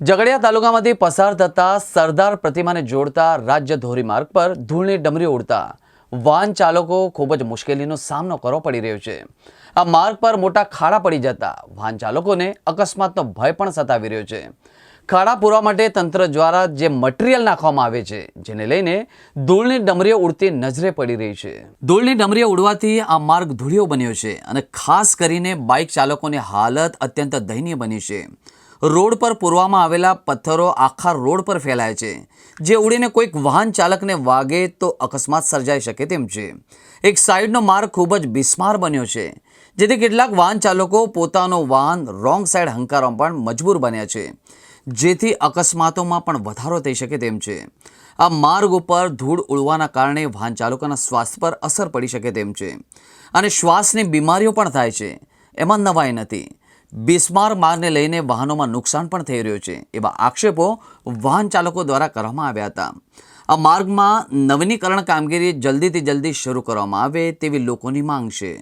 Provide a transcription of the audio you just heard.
ઝઘડિયા તાલુકામાંથી પસાર થતા સરદાર પ્રતિમાને જોડતા રાજ્ય ધોરીમાર્ગ પર ધૂળની ડમરી ઉડતા વાહન ચાલકો ખૂબ જ મુશ્કેલીનો સામનો કરવો પડી રહ્યો છે. આ માર્ગ પર મોટા ખાડા પડી જતા વાહન ચાલકોને અકસ્માતનો ભય પણ સતાવી રહ્યો છે. ખાડા પૂરવા માટે તંત્ર દ્વારા જે મટીરિયલ નાખવામાં આવે છે, જેને લઈને ધૂળની ડમરીઓ ઉડતી નજરે પડી રહી છે. ધૂળની ડમરીઓ ઉડવાથી આ માર્ગ ધૂળિયો બન્યો છે અને ખાસ કરીને બાઇક ચાલકોની હાલત અત્યંત દયનીય બની છે. રોડ પર પૂરવામાં આવેલા પથ્થરો આખા રોડ પર ફેલાય છે. જે ઉડીને કોઈક વાહન ચાલકને વાગે તો અકસ્માત સર્જાઈ શકે તેમ છે. એક સાઈડનો માર્ગ ખૂબ જ બિસ્માર બન્યો છે. જેથી કેટલાક વાહન ચાલકો પોતાનું વાહન રોંગ સાઈડ હંકારવા પણ મજબૂર બન્યા છે. જેથી અકસ્માતોમાં પણ વધારો થઈ શકે તેમ છે. આ માર્ગ ઉપર ધૂળ ઉડવાના કારણે વાહન ચાલકોના સ્વાસ્થ્ય પર અસર પડી શકે તેમ છે. અને શ્વાસની બીમારીઓ પણ થાય છે. એમાં નવાઈ નથી. બિસ્માર માર્ગને લઈને વાહનોમાં નુકસાન પણ થઈ રહ્યું છે. એવા આક્ષેપો વાહન ચાલકો દ્વારા કરવામાં આવ્યા હતા. આ માર્ગમાં નવીનીકરણ કામગીરી જલ્દીથી જલ્દી શરૂ કરવામાં આવે તેવી લોકોની માંગ છે.